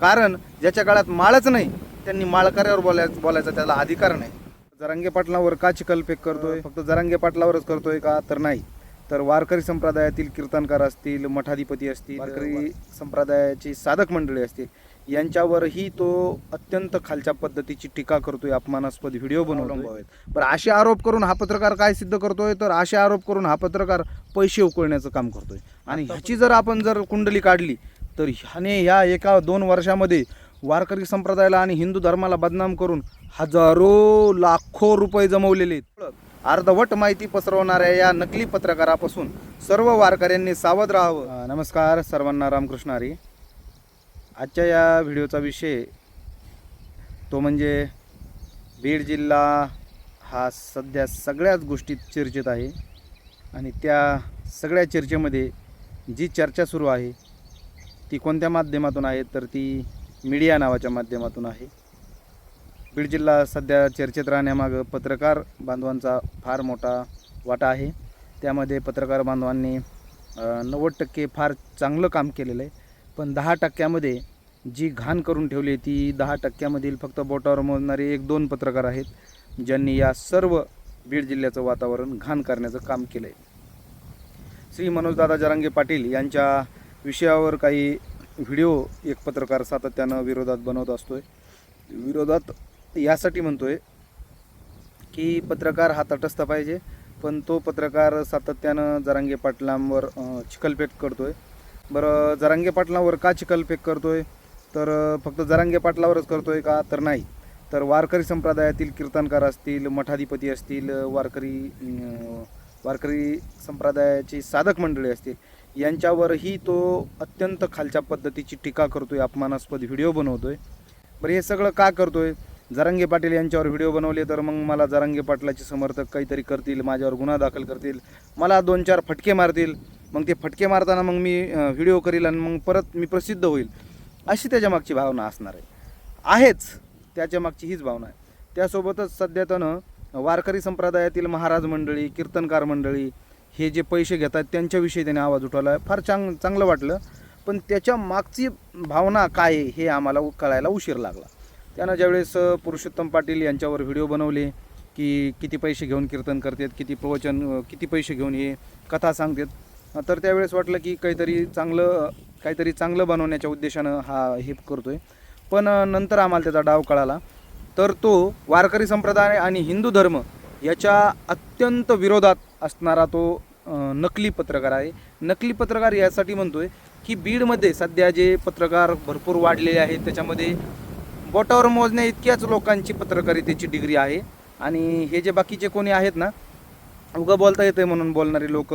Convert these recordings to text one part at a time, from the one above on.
कारण ज्याच्या काळात माळच नाही त्यांनी माळकऱ्यावर बोलायचं बोलायचा त्याला अधिकार नाही. जरांगे पाटलावर का चिकलपेक करतोय? फक्त जरांगे पाटलावरच करतोय का? तर नाही. तर वारकरी संप्रदायातील कीर्तनकार असतील मठाधिपती असतील वारकरी संप्रदायाची साधक मंडळी असतील यांच्यावरही तो अत्यंत खालच्या पद्धतीची टीका करतोय अपमानास्पद व्हिडिओ बनवतोय. बरं असे आरोप करून हा पत्रकार काय सिद्ध करतोय? तर असे आरोप करून हा पत्रकार पैसे उकळण्याचं काम करतोय. आणि ह्याची जर आपण जर कुंडली काढली तर ह्याने ह्या एका दोन वर्षामध्ये वारकरी संप्रदायाला आणि हिंदू धर्माला बदनाम करून हजारो लाखो रुपये जमवलेले अर्धवट माहिती पसरवणाऱ्या या नकली पत्रकारापासून सर्व वारकऱ्यांनी सावध राहावं. नमस्कार सर्वांना रामकृष्ण हरी. आजच्या या व्हिडिओचा विषय तो म्हणजे बीड जिल्हा हा सध्या सगळ्याच गोष्टीत चर्चेत आहे आणि त्या सगळ्या चर्चेमध्ये जी चर्चा सुरू आहे ती कोणत्या माध्यमातून आहे? तर ती मीडिया नावाच्या माध्यमातून आहे. बीड जिल्हा सध्या चर्चेत राहण्यामागं पत्रकार बांधवांचा फार मोठा वाटा आहे. त्यामध्ये पत्रकार बांधवांनी नव्वद टक्के फार चांगलं काम केलेलं आहे. पण दहा टक्क्यामध्ये जी घाण करून ठेवली आहे ती दहा टक्क्यामधील फक्त बोटावर मोजणारे एक दोन पत्रकार आहेत ज्यांनी या सर्व बीड जिल्ह्याचं वातावरण घाण करण्याचं काम केलं आहे श्री मनोजदादा जरांगे पाटील यांच्या विषयावर काही व्हिडिओ एक पत्रकार सातत्यानं विरोधात बनवत असतो आहे विरोधात यासाठी म्हणतो आहे की पत्रकार हा तटस्थ पाहिजे पण तो पत्रकार सातत्यानं जरांगे पाटलांवर चिखलपेक करतो आहे बरं जरांगे पाटलांवर का चिखलफेक आहे तर फक्त जरांगे पाटलावरच आहे का? तर नाही. तर वारकरी संप्रदायातील कीर्तनकार असतील मठाधिपती असतील वारकरी वारकरी संप्रदायाची साधक मंडळी असतील यांच्यावरही तो अत्यंत खालच्या पद्धतीची टीका करतोय अपमानास्पद व्हिडिओ बनवतोय. बरं हे सगळं का करतोय? जरांगे पाटील यांच्यावर व्हिडिओ बनवले तर मग मला जरांगे पाटलाचे समर्थक काहीतरी करतील माझ्यावर गुन्हा दाखल करतील मला दोन चार फटके मारतील. मग ते फटके मारताना मग मी व्हिडिओ करील आणि मग परत मी प्रसिद्ध होईल. अशी त्याच्या मागची भावना असणार आहे. आहेच त्याच्या मागची हीच भावना आहे. त्यासोबतच सध्या त्यानं वारकरी संप्रदायातील महाराज मंडळी कीर्तनकार मंडळी हे जे पैसे घेतात त्यांच्याविषयी त्याने आवाज उठवला. फार चांग चांगलं वाटलं. पण त्याच्या मागची भावना काय आहे हे आम्हाला कळायला उशीर लागला. त्यानं ज्यावेळेस पुरुषोत्तम पाटील यांच्यावर व्हिडिओ बनवले की किती पैसे घेऊन कीर्तन करतात किती प्रवचन किती पैसे घेऊन हे कथा सांगतात तर त्यावेळेस वाटलं की काहीतरी चांगलं काहीतरी चांगलं बनवण्याच्या उद्देशानं हा हे करतो आहे पण नंतर आम्हाला त्याचा डाव कळाला. तर तो वारकरी संप्रदाय आणि हिंदू धर्म याच्या अत्यंत विरोधात असणारा तो नकली पत्रकार आहे. नकली पत्रकार यासाठी म्हणतोय की बीडमध्ये सध्या जे पत्रकार भरपूर वाढलेले आहेत त्याच्यामध्ये बोटावर मोजण्या इतक्याच लोकांची पत्रकारितेची डिग्री आहे. आणि हे जे बाकीचे कोणी आहेत ना उगं बोलता येते म्हणून बोलणारे लोक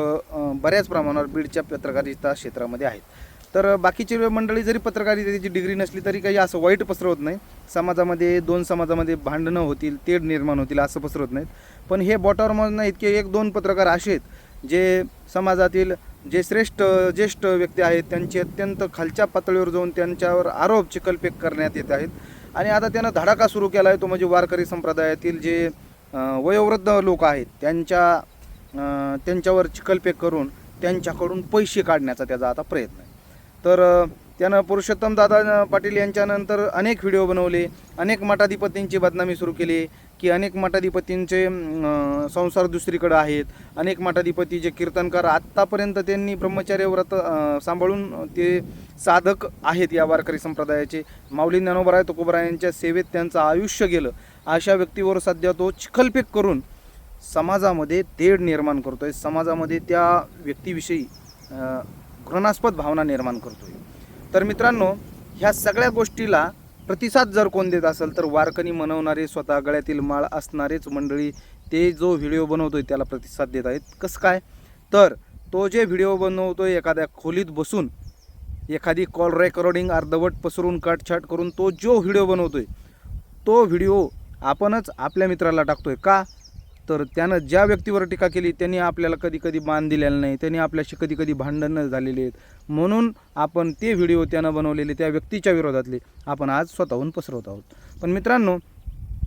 बऱ्याच प्रमाणावर बीडच्या पत्रकारिता क्षेत्रामध्ये आहेत. तर बाकीची मंडळी जरी पत्रकारितेची डिग्री नसली तरी काही असं वाईट पसरवत नाही. समाजामध्ये दोन समाजामध्ये भांडणं होतील तेढ निर्माण होतील असं पसरवत नाहीत. पण हे बोटावर मोजणं इतके एक दोन पत्रकार असे आहेत जे समाजातील जे श्रेष्ठ ज्येष्ठ व्यक्ती आहेत त्यांचे अत्यंत खालच्या पातळीवर जाऊन त्यांच्यावर आरोप चिकलपेक करण्यात येत आहेत. आणि आता त्यानं धडाका सुरू केला आहे तो म्हणजे वारकरी संप्रदायातील जे वयोवृद्ध लोक आहेत त्यांच्या त्यांच्यावर चिखलपेक करून त्यांच्याकडून पैसे काढण्याचा त्याचा आता प्रयत्न तर त्यानं पुरुषोत्तम दादा पाटील यांच्यानंतर अनेक व्हिडिओ बनवले अनेक मठाधिपतींची बदनामी सुरू केली की अनेक मठाधिपतींचे संसार दुसरीकडे आहेत अनेक मठाधिपती जे कीर्तनकार आत्तापर्यंत त्यांनी ब्रह्मचर्य व्रत सांभाळून ते साधक आहेत या वारकरी संप्रदायाचे. माऊली ज्ञानोबराय तुकोबरायांच्या सेवेत त्यांचं आयुष्य गेलं. अशा व्यक्तीवर सध्या तो चिखलफेक करून समाजामध्ये तेढ निर्माण करतोय. समाजामध्ये त्या व्यक्तीविषयी घृणास्पद भावना निर्माण करतो आहे तर मित्रांनो ह्या सगळ्या गोष्टीला प्रतिसाद जर कोण देत असेल तर वारकरी मनवणारे स्वतः गळ्यातील माळ असणारेच मंडळी ते जो व्हिडिओ बनवतो आहे त्याला प्रतिसाद देत आहेत. कसं काय? तर तो जे व्हिडिओ बनवतो आहे एखाद्या खोलीत बसून एखादी कॉल रेकॉर्डिंग अर्धवट पसरून कटछाट करून तो जो व्हिडिओ बनवतो आहे तो व्हिडिओ आपणच आपल्या मित्राला टाकतो आहे का? तर त्यानं ज्या व्यक्तीवर टीका केली त्यांनी आपल्याला कधी कधी मान दिलेला नाही त्यांनी आपल्याशी कधी कधी भांडणं झालेली आहेत. म्हणून आपण ते व्हिडिओ त्यानं बनवलेले त्या व्यक्तीच्या विरोधातले आपण आज स्वतःहून पसरवत आहोत. पण मित्रांनो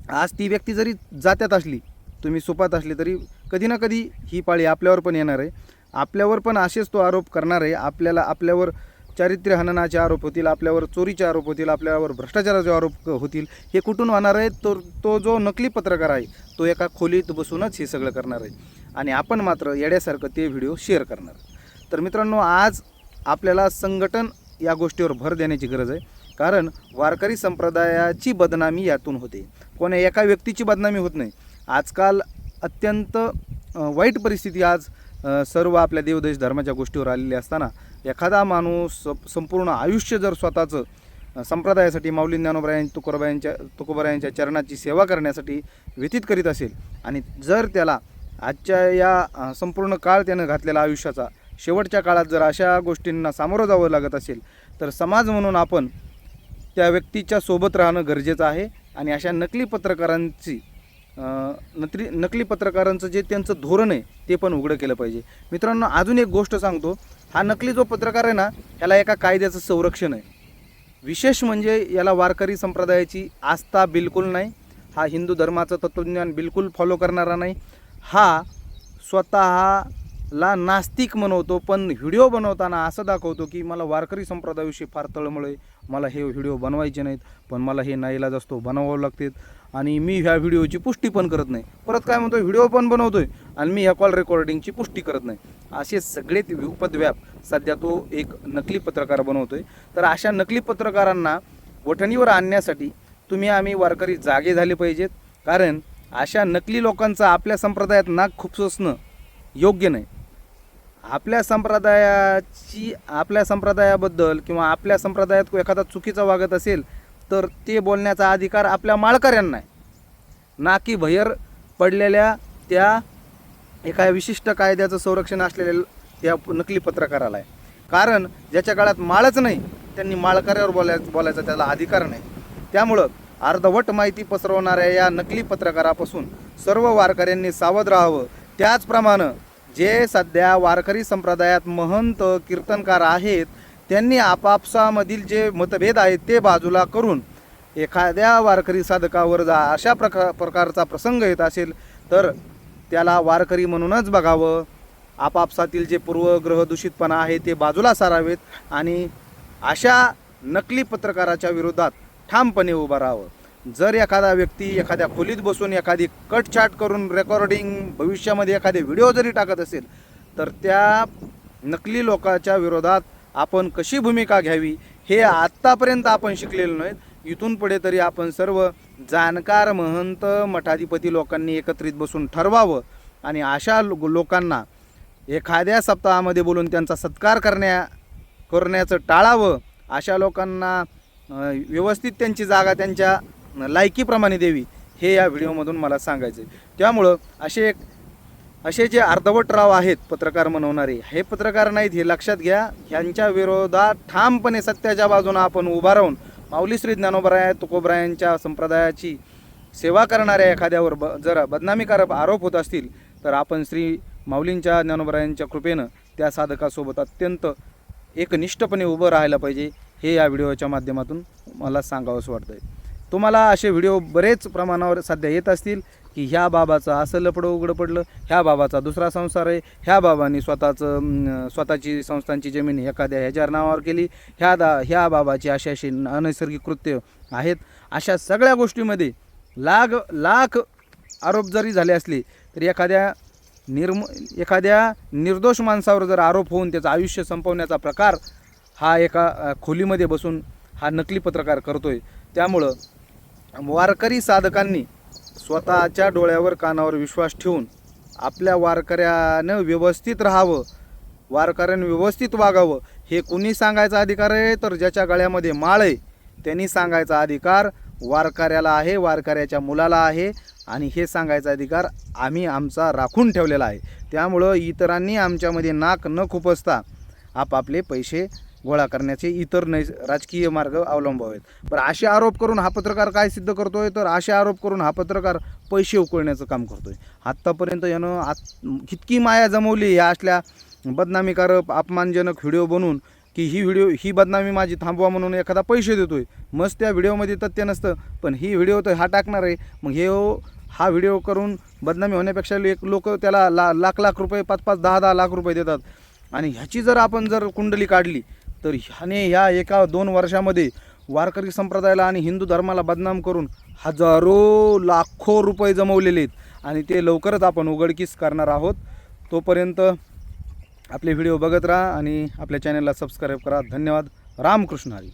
आज ती व्यक्ती जरी जात्यात असली तुम्ही सुपात असले तरी कधी ना कधी ही पाळी आपल्यावर पण येणार आहे. आपल्यावर पण असेच तो आरोप करणार आहे. आपल्याला आपल्यावर चारित्र्य हननाचे आरोप होतील आपल्यावर चोरीचे आरोप होतील आपल्यावर भ्रष्टाचाराचे आरोप होतील हे कुठून होणार आहे? तो तो जो नकली पत्रकार आहे तो एका खोलीत बसूनच हे सगळं करणार आहे. आणि आपण मात्र येड्यासारखं ते व्हिडिओ शेअर करणार. तर मित्रांनो आज आपल्याला संघटन या गोष्टीवर भर देण्याची गरज आहे. कारण वारकरी संप्रदायाची बदनामी यातून होते. कोण्या एका व्यक्तीची बदनामी होत नाही. आजकाल अत्यंत वाईट परिस्थिती आज सर्व आपल्या देवदेश धर्माच्या गोष्टीवर आलेली असताना एखादा माणूस स- संपूर्ण आयुष्य जर स्वतःचं संप्रदायासाठी माऊली ज्ञानोबरायां तुकोबारायांच्या तुकोबरायांच्या चरणाची सेवा करण्यासाठी व्यतीत करीत असेल आणि जर त्याला आजच्या या संपूर्ण काळ त्यानं घातलेला आयुष्याचा शेवटच्या काळात जर अशा गोष्टींना सामोरं जावं लागत असेल तर समाज म्हणून आपण त्या व्यक्तीच्या सोबत राहणं गरजेचं आहे आणि अशा नकली पत्रकारांची नत्री नकली पत्रकारांचं जे त्यांचं धोरण आहे ते पण उघडं केलं पाहिजे. मित्रांनो अजून एक गोष्ट सांगतो. हा नकली जो पत्रकार आहे ना ह्याला एका कायद्याचं संरक्षण आहे. विशेष म्हणजे याला वारकरी संप्रदायाची आस्था बिलकुल नाही हा हिंदू धर्माचं तत्त्वज्ञान बिलकुल फॉलो करणारा नाही. हा स्वतःला नास्तिक म्हणवतो पण व्हिडिओ बनवताना असं दाखवतो की मला वारकरी संप्रदायाविषयी फार तळमळ आहे मला हे व्हिडिओ बनवायचे नाहीत पण मला हे नाईलाज असतो बनवावं लागतात आणि मी ह्या व्हिडिओची पुष्टी पण करत नाही. परत काय म्हणतो व्हिडिओ पण बनवतोय आणि मी ह्या कॉल रेकॉर्डिंगची पुष्टी करत नाही. असे सगळे उपद्व्याप सध्या तो एक नकली पत्रकार बनवतोय. तर अशा नकली पत्रकारांना वठणीवर आणण्यासाठी तुम्ही आम्ही वारकरी जागे झाले पाहिजेत. कारण अशा नकली लोकांचं आपल्या संप्रदायात नाक खुपसणं योग्य नाही. आपल्या संप्रदायाची आपल्या संप्रदायाबद्दल किंवा आपल्या संप्रदायात एखादा चुकीचा वागत असेल तर ते बोलण्याचा अधिकार आपल्या माळकऱ्यांना आहे. ना की भैर पडलेल्या त्या एका विशिष्ट कायद्याचं संरक्षण असलेल्या त्या नकली पत्रकाराला आहे. कारण ज्याच्या काळात माळच नाही त्यांनी माळकऱ्यावर बोलाय बोलायचा त्याला अधिकार नाही. त्यामुळं अर्धवट माहिती पसरवणाऱ्या या नकली पत्रकारापासून सर्व वारकऱ्यांनी सावध राहावं. त्याचप्रमाणे जे सध्या वारकरी संप्रदायात महंत कीर्तनकार आहेत त्यांनी आपापसामधील जे मतभेद आहेत ते बाजूला करून एखाद्या वारकरी साधकावर जा अशा प्रका प्रकारचा प्रसंग येत असेल तर त्याला वारकरी म्हणूनच बघावं. आपापसातील जे पूर्वग्रह दूषितपणा आहे ते बाजूला सारावेत आणि अशा नकली पत्रकाराच्या विरोधात ठामपणे उभं राहावं. जर एखादा व्यक्ती एखाद्या खोलीत बसून एखादी कटछाट करून रेकॉर्डिंग भविष्यामध्ये एखादे व्हिडिओ जरी टाकत असेल तर त्या नकली लोकाच्या विरोधात आपण कशी भूमिका घ्यावी हे आत्तापर्यंत आपण शिकलेलो नाहीत. इथून पुढे तरी आपण सर्व जाणकार महंत मठाधिपती लोकांनी एकत्रित बसून ठरवावं आणि अशा लो- लोकांना एखाद्या सप्ताहामध्ये बोलून त्यांचा सत्कार करण्या करण्याचं टाळावं अशा लोकांना व्यवस्थित त्यांची जागा त्यांच्या लायकीप्रमाणे द्यावी हे या व्हिडिओमधून मला सांगायचं आहे त्यामुळं असे एक असे जे अर्धवट राव आहेत पत्रकार म्हणवणारे हे पत्रकार नाहीत हे लक्षात घ्या. ह्यांच्या विरोधात ठामपणे सत्याच्या बाजूने आपण उभा राहून माऊली श्री ज्ञानोबराय तुकोबरायांच्या संप्रदायाची सेवा करणाऱ्या एखाद्यावर ब जर बदनामीकारक आरोप होत असतील तर आपण श्री माऊलींच्या ज्ञानोबरायांच्या कृपेनं त्या साधकासोबत अत्यंत एकनिष्ठपणे उभं राहायला पाहिजे हे या व्हिडिओच्या माध्यमातून मला सांगावंसं वाटतं आहे तुम्हाला असे व्हिडिओ बरेच प्रमाणावर सध्या येत असतील की ह्या बाबाचं असं लपडं उघडं पडलं ह्या बाबाचा दुसरा संसार आहे ह्या बाबांनी स्वतःचं स्वतःची संस्थांची जमीन एखाद्या ह्याच्या नावावर केली. ह्या दा ह्या बाबाची अशी अशी अनैसर्गिक कृत्य आहेत. अशा सगळ्या गोष्टीमध्ये लाख लाख आरोप जरी झाले असले तरी एखाद्या निर्म एखाद्या निर्दोष माणसावर जर आरोप होऊन त्याचं आयुष्य संपवण्याचा प्रकार हा एका खोलीमध्ये बसून हा नकली पत्रकार करतोय. त्यामुळं वारकरी साधकांनी स्वतःच्या डोळ्यावर कानावर विश्वास ठेवून आपल्या वारकऱ्यानं व्यवस्थित राहावं वारकऱ्यानं व्यवस्थित वागावं हे कुणी सांगायचा अधिकार आहे? तर ज्याच्या गळ्यामध्ये माळ आहे त्यांनी सांगायचा अधिकार वारकऱ्याला आहे वारकऱ्याच्या मुलाला आहे आणि हे सांगायचा अधिकार आम्ही आमचा राखून ठेवलेला आहे. त्यामुळं इतरांनी आमच्यामध्ये नाक न खुपसता आपापले पैसे गोळा करण्याचे इतर नैस राजकीय मार्ग अवलंबावेत. पण असे आरोप करून हा पत्रकार काय सिद्ध करतोय? तर असे आरोप करून हा पत्रकार पैसे उकळण्याचं काम करतोय. आत्तापर्यंत यानं आत इतकी माया जमवली या असल्या बदनामीकारक अपमानजनक व्हिडिओ बनवून की ही व्हिडिओ ही बदनामी माझी थांबवा म्हणून एखादा पैसे देतोय. मस्त त्या व्हिडिओमध्ये तथ्य नसतं पण ही व्हिडिओ तर हा टाकणार आहे. मग हे हो- हा व्हिडिओ करून बदनामी होण्यापेक्षा एक लोक त्याला ला लाख लाख रुपये पाच पाच दहा दहा लाख रुपये देतात. आणि ह्याची जर आपण जर कुंडली काढली तर ह्याने ह्या एका दोन वर्षामध्ये वारकरी संप्रदायाला आणि हिंदू धर्माला बदनाम करून हजारो लाखो रुपये जमवलेले आहेत. आणि ते लवकरच आपण उघडकीस करणार आहोत. तोपर्यंत आपले व्हिडिओ बघत राहा आणि आपल्या चॅनलला सबस्क्राईब करा. धन्यवाद. रामकृष्ण हरी.